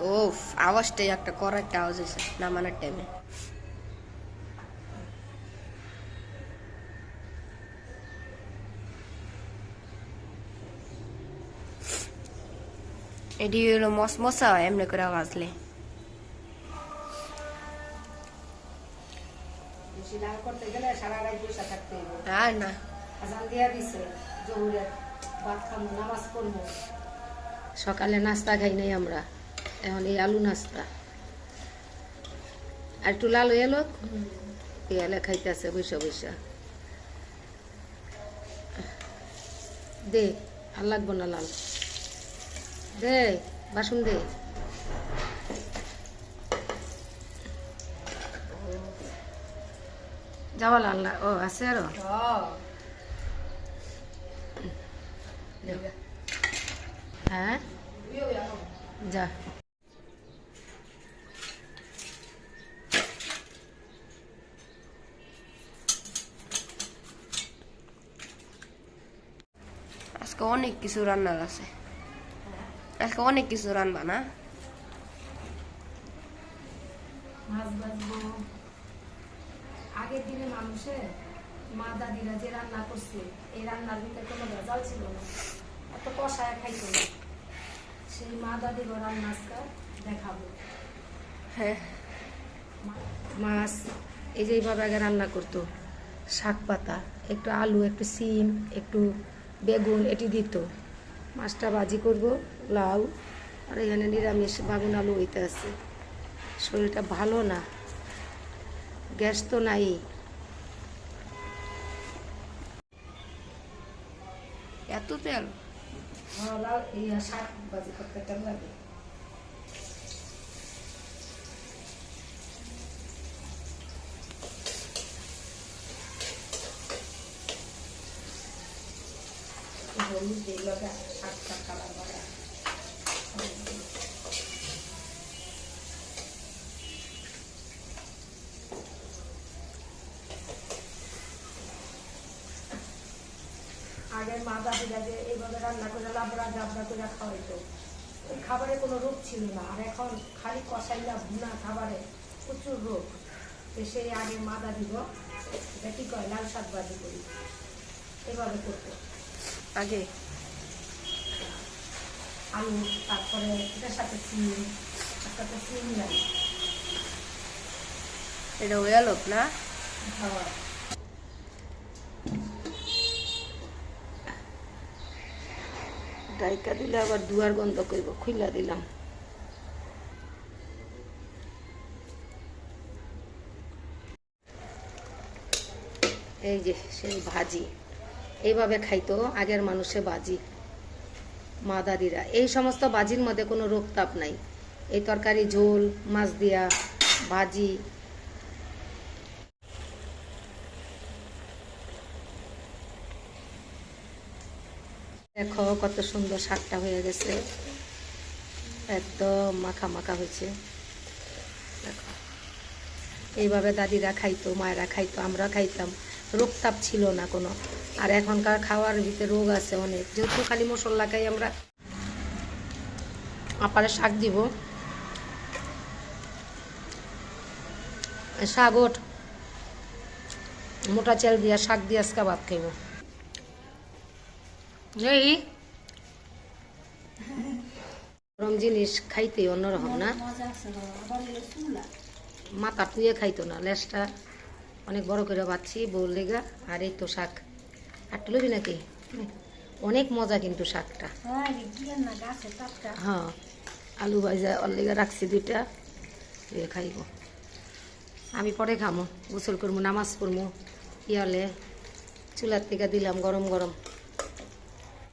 ওফ আওয়াজটাই একটা করা একটা আওয়াজ হয়েছে নামানোর টাইমে এটি হলো মসমসা হয় এমনি করে আর না। নামাজ পড়ব। সকালে নাস্তা খাই নাই আমরা। এখন এই আলু নাস্তা। আর একটু লাল হয়ে এলো। এলে খাইতেছে বৈশা বৈশা। দে আর লাগবো না লাল। দে বাসন দে। যাওয়া লাল ও আছে আরও? হ্যাঁ? যা। আজকে অনেক কিছু রান্নার আছে আজকে অনেক কিছু রান্না না আগের দিনে মানুষে মা দাদিরা যে রান্না করছে এই রান্নার ভিতরে কোনো ভেজাল ছিল না। এত কষায় খাইতো না। সেই মা দাদির রান্না আজকে দেখাবো। হ্যাঁ। মাছ এই যে এইভাবে আগে রান্না করতো। শাক পাতা একটু আলু একটু সিম একটু বেগুন, এটি দিত মাছটা ভাজি করব, লাউ, আর এখানে নিরামিষ বাগুন আলু হইতে আছে। শরীরটা ভালো না, গ্যাস তো নাই। এত তেল? শাক ভাজি করতে লাগে? হলুদ লগা শাকটা কালার বাড়া আগের মা দাদিরা যে এইভাবে রান্না করে লাবড়া জাবড়া করে খাওয়াইতো, ওই খাবারে কোনো রোগ ছিল না। আর এখন খালি কষাইলা ভুনা খাবারে প্রচুর রোগ। তো সেই আগে মা দাদিগ, এটা কি কয়? লাল শাক ভাজি করি। এভাবে করতো। আগে। আলু তারপরে এটার সাথে তার সাথে সিম লাগে এটা হয়ে লোক না? খাওয়া ডাইকা দিলে আবার দুয়ার গন্ধ করব খুইলা দিলাম। এই যে সেই ভাজি। এইভাবে খাইতো, আগের মানুষে বাজি মা দাদিরা এই সমস্ত বাজির মধ্যে কোনো রোগ তাপ নাই। এই তরকারি, ঝোল, মাছ দিয়া, ভাজি। দেখো কত সুন্দর শাকটা হয়ে গেছে। একদম মাখা মাখা হয়েছে। দেখো। এইভাবে দাদিরা খাইতো, মায়েরা খাইতো আমরা খাইতাম। রোগ তাপ ছিল না কোনো। আর এখনকার খাওয়ার ভিতরে রোগ আছে অনেক। যেহেতু খালি মশলা খাই আমরা। আপারে শাক দিব। শাক ওঠ। মোটা চাল দিয়া শাক দিয়ে আজকে ভাত খাইব। এই। গরম জিনিস খাইতে অন্যরকম না। মাথা টুয়ে খাইতো না লেজটা অনেক বড় করে বাচ্ছি বউর লেগা। আর এই তো শাক। আর তুলবি নাকি? অনেক মজা কিন্তু শাকটা। হ্যাঁ আলু ভাজা ওর লেগে রাখছি দুইটা। দিয়ে খাইব। আমি পরে খামো গোসল করব নামাজ পড়ব ইয়ালে চুলার থেকে দিলাম গরম গরম।